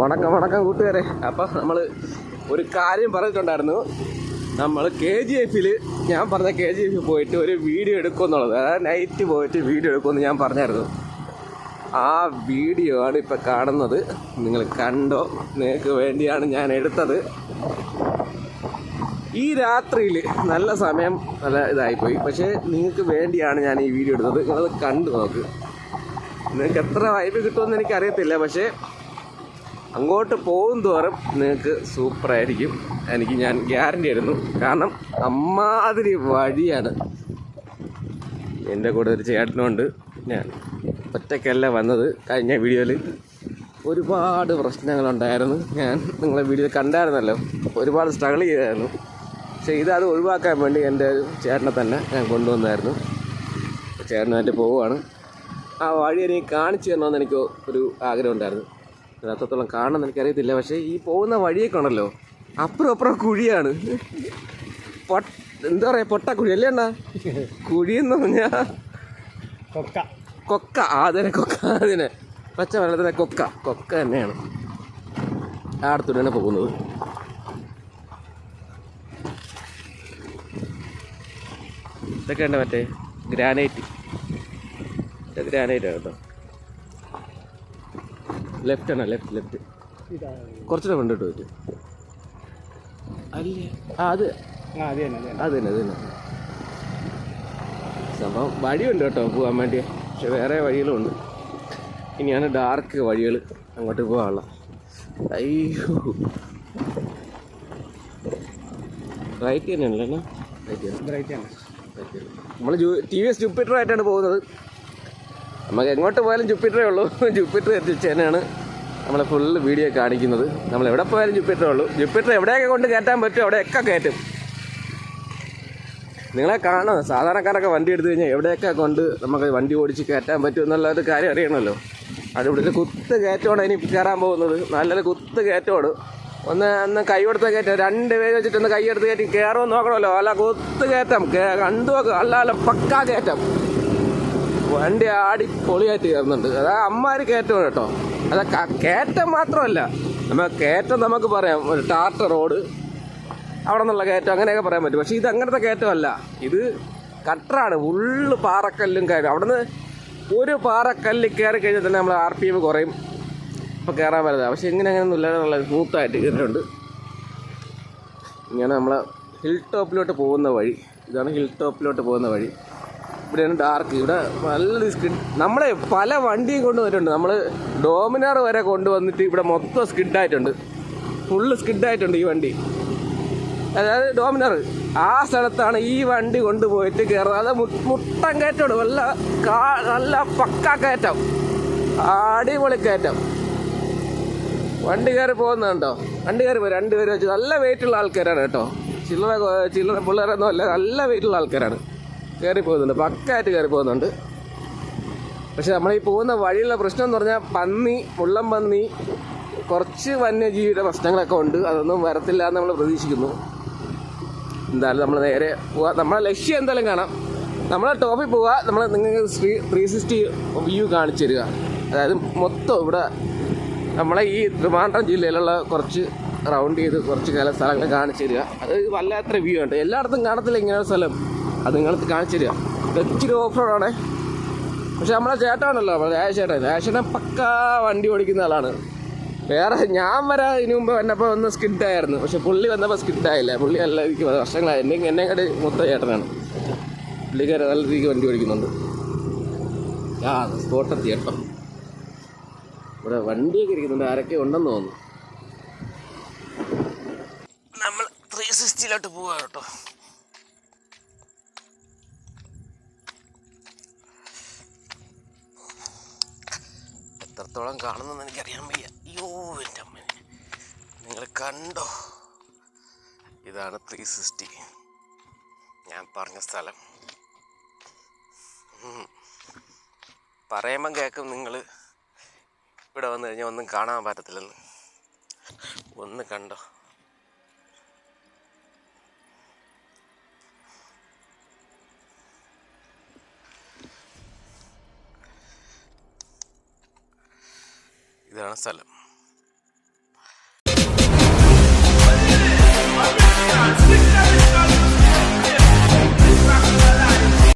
വണക്കം വണക്കം കൂട്ടുകാരെ. അപ്പം നമ്മൾ ഒരു കാര്യം പറഞ്ഞിട്ടുണ്ടായിരുന്നു. നമ്മൾ കെ ജി എഫിൽ ഞാൻ പറഞ്ഞ കെ ജി എഫിൽ പോയിട്ട് ഒരു വീഡിയോ എടുക്കുമെന്നുള്ളത്. അതായത് നൈറ്റ് പോയിട്ട് വീഡിയോ എടുക്കുമെന്ന് ഞാൻ പറഞ്ഞായിരുന്നു. ആ വീഡിയോ ആണ് ഇപ്പം കാണുന്നത്. നിങ്ങൾ കണ്ടോ? നിങ്ങൾക്ക് വേണ്ടിയാണ് ഞാൻ എടുത്തത്. ഈ രാത്രിയിൽ നല്ല സമയം നല്ല ഇതായിപ്പോയി. പക്ഷേ നിങ്ങൾക്ക് വേണ്ടിയാണ് ഞാൻ ഈ വീഡിയോ എടുത്തത്. നിങ്ങളത് കണ്ടു നോക്ക്. നിങ്ങൾക്ക് എത്ര വൈബ് കിട്ടുമെന്ന് എനിക്കറിയത്തില്ല. പക്ഷേ അങ്ങോട്ട് പോകും തോറും നിങ്ങൾക്ക് സൂപ്പറായിരിക്കും എനിക്ക് ഞാൻ ഗ്യാരണ്ടി ആയിരുന്നു. കാരണം അമ്മാതിരി വഴിയാണ്. എന്റെ കൂടെ ഒരു ചേട്ടനുണ്ട് ഞാൻ ഒറ്റയ്ക്കല്ല വന്നത്. കഴിഞ്ഞ വീഡിയോയിൽ ഒരുപാട് പ്രശ്നങ്ങളുണ്ടായിരുന്നു. ഞാൻ നിങ്ങളെ വീഡിയോ കണ്ടായിരുന്നല്ലോ. ഒരുപാട് സ്ട്രഗിൾ ചെയ്തായിരുന്നു. പക്ഷേ ഇത് ഒഴിവാക്കാൻ വേണ്ടി എന്റെ ഒരു ചേട്ടനെ തന്നെ ഞാൻ കൊണ്ടുവന്നായിരുന്നു. ചേട്ടനായിട്ട് പോവുകയാണ്. ആ വഴി എനിക്ക് കാണിച്ചു തരണമെന്ന് എനിക്ക് ഒരു ആഗ്രഹം ഉണ്ടായിരുന്നു അത് അത്രത്തോളം കാണണമെന്ന് എനിക്കറിയത്തില്ല. പക്ഷേ ഈ പോകുന്ന വഴിയൊക്കെ ഉണ്ടല്ലോ അപ്പുറം അപ്പുറം കുഴിയാണ്. പൊട്ട എന്താ പറയുക കുഴി അല്ലേ അണ്ണാ? കുഴിയെന്ന് പറഞ്ഞാൽ കൊക്ക. കൊക്ക. അതിനെ കൊക്ക അതിനെ പച്ച വെള്ളത്തിലെ കൊക്ക. കൊക്ക തന്നെയാണ്. ആ അടുത്തൂടെയാണ് പോകുന്നത്. ഇതൊക്കെ ഉണ്ട് മറ്റേ? ഗ്രാനൈറ്റ്. ഗ്രാനൈറ്റ് ആണ് കേട്ടോ. ലെഫ്റ്റ് ആണ് ലെഫ്റ്റ് ലെഫ്റ്റ് കുറച്ചുകൂടെ കൊണ്ടിട്ട് പറ്റും അല്ലേ? ആ അത്. അത് തന്നെ അത് തന്നെ. സംഭവം വഴിയുണ്ട് കേട്ടോ പോകാൻ വേണ്ടി. പക്ഷെ വേറെ വഴികളുമുണ്ട് ഇനിയാണ് ഡാർക്ക് വഴികൾ അങ്ങോട്ട് പോകാനുള്ള അയ്യോ. റൈറ്റ് തന്നെയാണല്ലോ റൈറ്റ് ബ്രൈറ്റ് നമ്മൾ ടി വി എസ് ജൂപ്പിറ്റർ ആയിട്ടാണ് പോകുന്നത്. നമുക്ക് എങ്ങോട്ട് പോയാലും ജുപ്പിറ്ററേ ഉള്ളൂ. ജുപ്പിറ്റർ എത്തിച്ചേനാണ് നമ്മളെ ഫുൾ വീഡിയോ കാണിക്കുന്നത്. നമ്മൾ എവിടെ പോയാലും ജുപ്പിറ്ററേ ഉള്ളൂ. ജുപ്പിറ്റർ എവിടെയൊക്കെ കൊണ്ട് കയറ്റാൻ പറ്റും അവിടെയൊക്കെ കയറ്റും. നിങ്ങളെ കാണാം സാധാരണക്കാരൊക്കെ വണ്ടി എടുത്തു കഴിഞ്ഞാൽ എവിടെയൊക്കെ കൊണ്ട് നമുക്ക് വണ്ടി ഓടിച്ച് കയറ്റാൻ പറ്റും എന്നുള്ള ഒരു കാര്യം അറിയണമല്ലോ. അത് കുത്ത് കയറ്റമാണ് ഇനി കയറാൻ പോകുന്നത്. നല്ലൊരു കുത്ത് കയറ്റമാണ്. ഒന്ന് അന്ന് കൈ കൊടുത്ത കയറ്റാം രണ്ട് പേര് വെച്ചിട്ട് ഒന്ന് കൈ എടുത്ത് കയറ്റി കയറുമെന്ന് നോക്കണമല്ലോ. അല്ല കുത്ത് കയറ്റം. കണ്ടു നോക്കുക അല്ല അല്ല പക്കാ കയറ്റം. വണ്ടി ആടി പൊളിയായിട്ട് കയറുന്നുണ്ട്. അതാ അമ്മാര് കയറ്റമാണ് കേട്ടോ. അത് കയറ്റം മാത്രമല്ല. നമ്മൾ കയറ്റം നമുക്ക് പറയാം. ഒരു ടാർട്ട റോഡ് അവിടെ നിന്നുള്ള കയറ്റം അങ്ങനെയൊക്കെ പറയാൻ പറ്റും. പക്ഷേ ഇത് അങ്ങനത്തെ കയറ്റമല്ല. ഇത് കട്ടറാണ്. ഫുള്ള് പാറക്കല്ലും കയറും അവിടെ നിന്ന് ഒരു പാറക്കല്ല് കയറി കഴിഞ്ഞാൽ തന്നെ നമ്മൾ ആർ പി എം കുറയും. ഇപ്പോൾ കയറാൻ വരുന്നത് പക്ഷേ ഇങ്ങനെ അങ്ങനെയൊന്നും ഇല്ലാതെ നല്ല സ്മൂത്തായിട്ട് കയറിയിട്ടുണ്ട് ഇങ്ങനെ നമ്മൾ ഹിൽ ടോപ്പിലോട്ട് പോകുന്ന വഴി. ഇതാണ് ഹിൽ ടോപ്പിലോട്ട് പോകുന്ന വഴി. ഇവിടെയാണ് ഡാർക്ക് ഇവിടെ നല്ല സ്കിഡ് നമ്മളെ പല വണ്ടിയും കൊണ്ടുവന്നിട്ടുണ്ട് നമ്മൾ ഡോമിനാർ വരെ കൊണ്ടുവന്നിട്ട് ഇവിടെ മൊത്തം സ്കിഡായിട്ടുണ്ട് ഫുള്ള് സ്കിഡായിട്ടുണ്ട് ഈ വണ്ടി. അതായത് ഡോമിനർ ആ സ്ഥലത്താണ് ഈ വണ്ടി കൊണ്ടുപോയിട്ട് കയറുന്നത് അത് മുട്ടം കയറ്റമാണ്. നല്ല കാ നല്ല പക്ക കയറ്റം. അടിപൊളി കയറ്റം. വണ്ടി കയറി പോകുന്നുണ്ടോ വണ്ടി കയറി പോയി. രണ്ടുപേരും വെച്ച് നല്ല വെയിറ്റുള്ള ആൾക്കാരാണ് കേട്ടോ. ചില്ലറ ചില്ലറ പിള്ളേരൊന്നും അല്ല നല്ല വെയിറ്റുള്ള ആൾക്കാരാണ്. കയറി പോകുന്നുണ്ട് പക്കായിട്ട് കയറി പോകുന്നുണ്ട് പക്ഷെ നമ്മൾ ഈ പോകുന്ന വഴിയുള്ള പ്രശ്നം എന്ന് പറഞ്ഞാൽ പന്നി മുള്ളം പന്നി കുറച്ച് വന്യജീവിയുടെ പ്രശ്നങ്ങളൊക്കെ ഉണ്ട്. അതൊന്നും വരത്തില്ല എന്ന് നമ്മൾ പ്രതീക്ഷിക്കുന്നു. എന്തായാലും നമ്മൾ നേരെ പോവാ. നമ്മളെ ലക്ഷ്യം എന്തായാലും കാണാം. നമ്മളെ ടോപ്പിൽ പോവുക നമ്മൾ നിങ്ങൾക്ക് ത്രീ ത്രീ സിക്സ്റ്റി വ്യൂ കാണിച്ചു തരിക. അതായത് മൊത്തം ഇവിടെ നമ്മളെ ഈ ട്രിവാൻഡ്രം ജില്ലയിലുള്ള കുറച്ച് റൗണ്ട് ചെയ്ത് കുറച്ച് കാല സ്ഥലങ്ങൾ കാണിച്ചു തരിക. അത് വല്ലാത്ത വ്യൂ ഉണ്ട് എല്ലായിടത്തും കാണത്തില്ല ഇങ്ങനെയുള്ള സ്ഥലം. അത് നിങ്ങൾ കാണിച്ചു തരിക ഇച്ചിരി ഓഫ് റോഡാണേ പക്ഷെ നമ്മളെ ചേട്ടാണല്ലോ രാജേട്ടൻ രാജേട്ടൻ പക്ക വണ്ടി ഓടിക്കുന്ന ആളാണ്. വേറെ ഞാൻ വരാ ഇതിനു മുമ്പ് വന്നപ്പോൾ ഒന്ന് സ്കിഡായിരുന്നു പക്ഷെ പുള്ളി വന്നപ്പോൾ സ്കിഡായില്ല പുള്ളി നല്ല രീതിക്ക് വർഷങ്ങളായി. എന്നെ എന്നെ കണ്ട് മൊത്തം ചേട്ടനാണ്. പുള്ളിക്കാരെ നല്ല രീതിക്ക് വണ്ടി ഓടിക്കുന്നുണ്ട്. ആ സ്പോട്ടെത്തി കേട്ടോ ഇവിടെ വണ്ടിയൊക്കെ ഇരിക്കുന്നുണ്ട്. ആരൊക്കെ ഉണ്ടെന്ന് തോന്നുന്നു. നമ്മൾ ത്രീ സിക്സ്റ്റിയിലോട്ട് പോവാ കേട്ടോ. എത്രത്തോളം കാണുന്നെന്ന് എനിക്കറിയാൻ വയ്യ. അയ്യോ എന്റെ അമ്മ. നിങ്ങൾ കണ്ടോ? ഇതാണ് ത്രീ സിക്സ്റ്റി ഞാൻ പറഞ്ഞ സ്ഥലം. പറയുമ്പം കേൾക്കും നിങ്ങൾ ഇവിടെ വന്നു കഴിഞ്ഞാൽ ഒന്നും കാണാൻ പറ്റത്തില്ലെന്ന്. ഒന്ന് കണ്ടോ? ഇതാണ് സ്ഥലം.